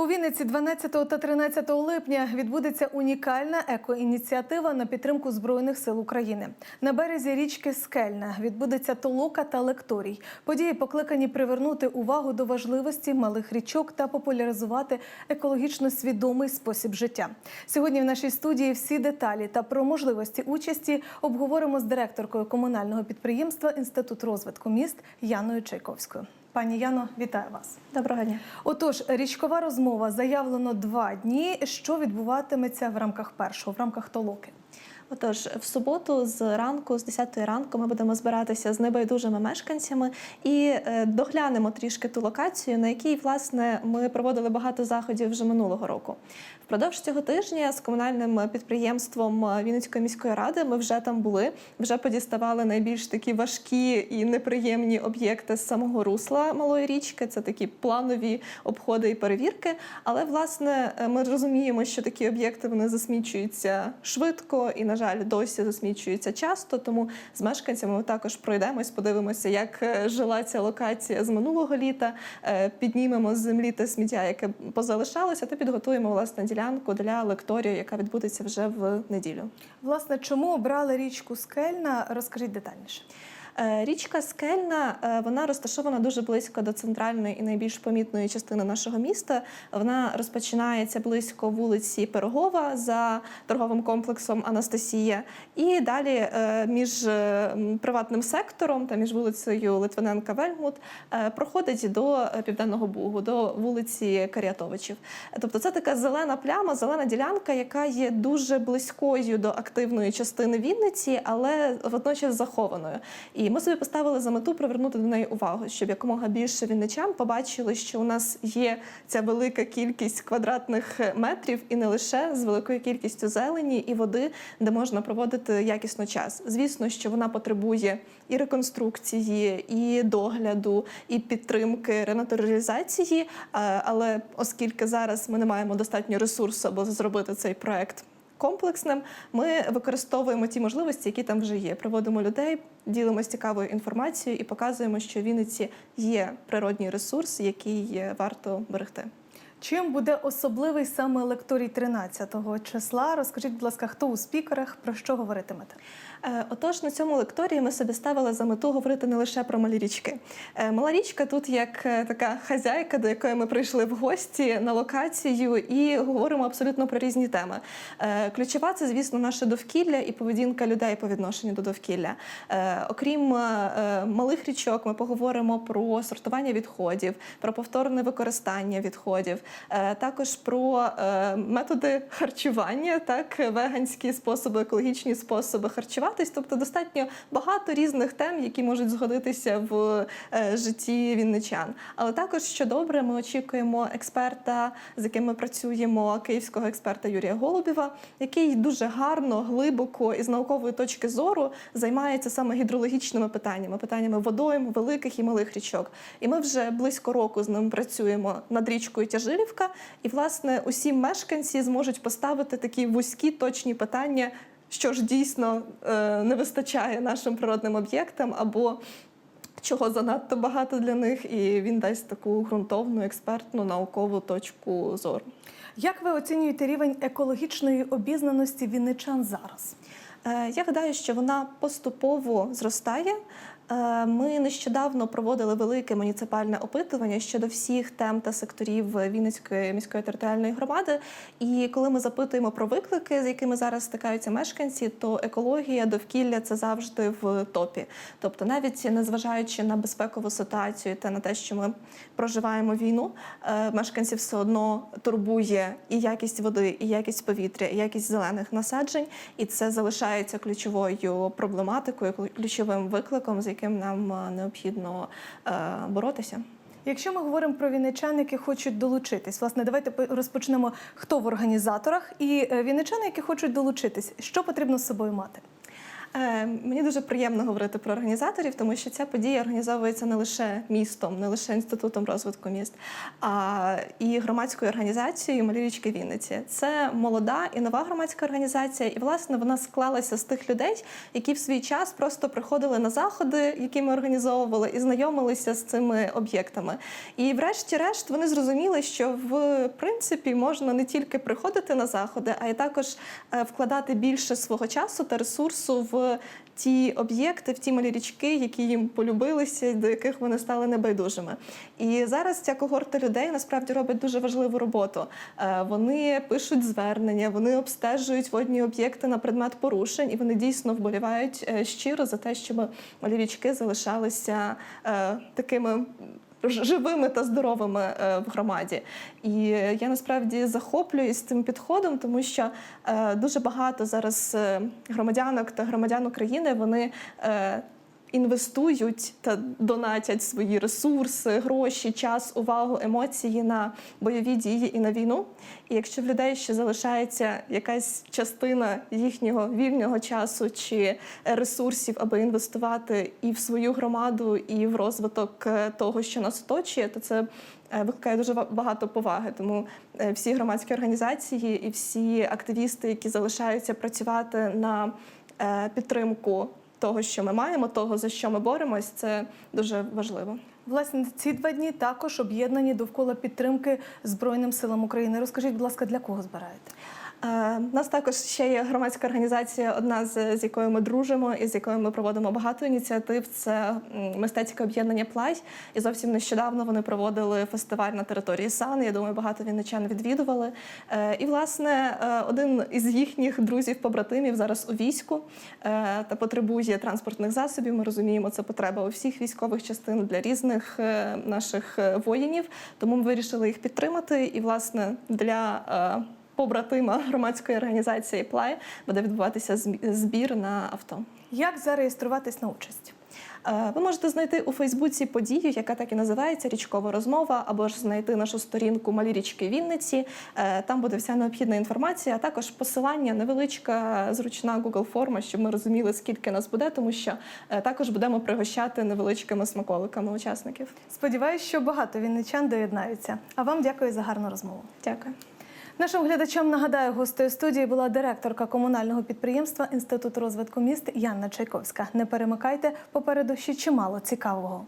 У Вінниці 12 та 13 липня відбудеться унікальна екоініціатива на підтримку збройних сил України. На березі річки Скельна відбудеться толока та лекторій. Події покликані привернути увагу до важливості малих річок та популяризувати екологічно свідомий спосіб життя. Сьогодні в нашій студії всі деталі та про можливості участі обговоримо з директоркою комунального підприємства Інститут розвитку міст Яною Чайковською. Пані Яно, вітаю вас. Доброго дня. Отож, річкова розмова заявлено два дні. Що відбуватиметься в рамках першого, в рамках толоки? Отож, в суботу з ранку, з 10 ранку, ми будемо збиратися з небайдужими мешканцями і е, доглянемо трішки ту локацію, на якій власне ми проводили багато заходів вже минулого року. Впродовж цього тижня з комунальним підприємством Вінницької міської ради ми вже там були, вже подіставали найбільш такі важкі і неприємні об'єкти з самого русла малої річки. Це такі планові обходи і перевірки. Але власне е, ми розуміємо, що такі об'єкти вони засмічуються швидко і, на жаль, досі засмічуються часто. Тому з мешканцями ми також пройдемось, подивимося, як е, жила ця локація з минулого літа. е, Піднімемо з землі те сміття, яке позалишалося, та підготуємо власне ділянку для лекторії, яка відбудеться вже в неділю. Власне, чому обрали річку Скельна? Розкажіть детальніше. Е, Річка Скельна е, вона розташована дуже близько до центральної і найбільш помітної частини нашого міста. Вона розпочинається близько вулиці Пирогова за торговим комплексом Анастасія, і далі е, між приватним сектором та між вулицею Литвиненка Вельмут проходить до південного бугу, до вулиці Каріатовичів. Тобто, це така зелена пляма, зелена ділянка, яка є дуже близькою до активної частини Вінниці, але водночас захованою. І ми собі поставили за мету привернути до неї увагу, щоб якомога більше вінничан побачили, що у нас є ця велика кількість квадратних метрів, і не лише з великою кількістю зелені і води, де можна проводити якісно час. Звісно, що вона потребує і реконструкції, і догляду, і підтримки ренатуралізації. Але оскільки зараз ми не маємо достатньо ресурсу, аби зробити цей проект комплексним, ми використовуємо ті можливості, які там вже є. Проводимо людей, ділимося цікавою інформацією і показуємо, що в Вінниці є природній ресурс, який варто берегти. Чим буде особливий саме лекторій 13-го числа? Розкажіть, будь ласка, хто у спікерах, про що говоритимете? Е, Отож, на цьому лекторії ми собі ставили за мету говорити не лише про малі річки. Е, Мала річка тут як е, така хазяйка, до якої ми прийшли в гості на локацію і говоримо абсолютно про різні теми. Ключова це, звісно, наше довкілля і поведінка людей по відношенню до довкілля. Окрім малих річок, ми поговоримо про сортування відходів, про повторне використання відходів, також про е, методи харчування, так веганські способи, екологічні способи харчуватись. Тобто достатньо багато різних тем, які можуть згодитися в е, житті вінничан. Але також що добре, ми очікуємо експерта, з яким ми працюємо, київського експерта Юрія Голубєва, який дуже гарно, глибоко і з наукової точки зору займається саме гідрологічними питаннями, питаннями водойм, великих і малих річок. І ми вже близько року з ним працюємо над річкою Тяжилівка. І, власне, усі мешканці зможуть поставити такі вузькі точні питання, що ж дійсно е, не вистачає нашим природним об'єктам або чого занадто багато для них, і він дасть таку ґрунтовну, експертну, наукову точку зору. Як ви оцінюєте рівень екологічної обізнаності вінничан зараз? Е, Я гадаю, що вона поступово зростає. Е, Ми нещодавно проводили велике муніципальне опитування щодо всіх тем та секторів Вінницької міської територіальної громади. І коли ми запитуємо про виклики, з якими зараз стикаються мешканці, то екологія, довкілля це завжди в топі. Тобто, навіть незважаючи на безпекову ситуацію та на те, що ми проживаємо війну, е, мешканців все одно турбує і якість води, і якість повітря, і якість зелених насаджень, і це залишається ключовою проблематикою, ключовим викликом, з яким нам е, необхідно е, боротися. Якщо ми говоримо про вінничан, які хочуть долучитись, власне, давайте розпочнемо, хто в організаторах і е, вінничани, які хочуть долучитись, що потрібно з собою мати? Е, Мені дуже приємно говорити про організаторів, тому що ця подія організовується не лише містом, не лише інститутом розвитку міст, а і громадською організацією Малівічки Вінниці. Це молода і нова громадська організація, і власне вона склалася з тих людей, які в свій час просто приходили на заходи, які ми організовували, і знайомилися з цими об'єктами. І, врешті-решт, вони зрозуміли, що в принципі можна не тільки приходити на заходи, а й також е, вкладати більше свого часу та ресурсу в ті об'єкти, в ті малі річки, які їм полюбилися, до яких вони стали небайдужими. І зараз ця когорта людей насправді робить дуже важливу роботу. Е, Вони пишуть звернення, вони обстежують водні об'єкти на предмет порушень, і вони дійсно вболівають е, щиро за те, щоб малі річки залишалися е, такими живими та здоровими е, в громаді. І я насправді захоплююсь цим підходом, тому що е, дуже багато зараз е, громадянок та громадян України вони. Інвестують та донатять свої ресурси, гроші, час, увагу, емоції на бойові дії і на війну. І якщо в людей ще залишається якась частина їхнього вільного часу чи ресурсів, аби інвестувати і в свою громаду, і в розвиток е, того, що нас оточує, то це е, викликає дуже багато поваги. Тому е, всі громадські організації і всі активісти, які залишаються працювати на підтримку того, що ми маємо, того за що ми боремось, це дуже важливо. Власне, ці два дні також об'єднані довкола підтримки Збройним силам України. Розкажіть, будь ласка, для кого збираєте? У нас також ще є громадська організація, одна з, з якою ми дружимо і з якою ми проводимо багато ініціатив. Це мистецьке об'єднання Плай. І зовсім нещодавно вони проводили фестиваль на території Сан. Я думаю, багато вінничан відвідували. Е, І, власне, е, один із їхніх друзів-побратимів зараз у війську е, та потребує транспортних засобів. Ми розуміємо, це потреба у всіх військових частин для різних наших воїнів. Тому ми вирішили їх підтримати. І, власне, для побратима громадської організації Плай буде відбуватися збір на авто. Як зареєструватись на участь? Е, Ви можете знайти у Фейсбуці подію, яка так і називається Річкова розмова, або ж знайти нашу сторінку Малі річки Вінниці. Е, Там буде вся необхідна інформація, а також посилання, невеличка зручна Google форма, щоб ми розуміли, скільки нас буде, тому що е, також будемо пригощати невеличкими смаколиками учасників. Сподіваюсь, що багато вінничан доєднаються. А вам дякую за гарну розмову. Дякую. Нашим глядачам нагадаю, гостею студії була директорка комунального підприємства Інститут розвитку міст Янна Чайковська. Не перемикайте попереду ще чимало цікавого.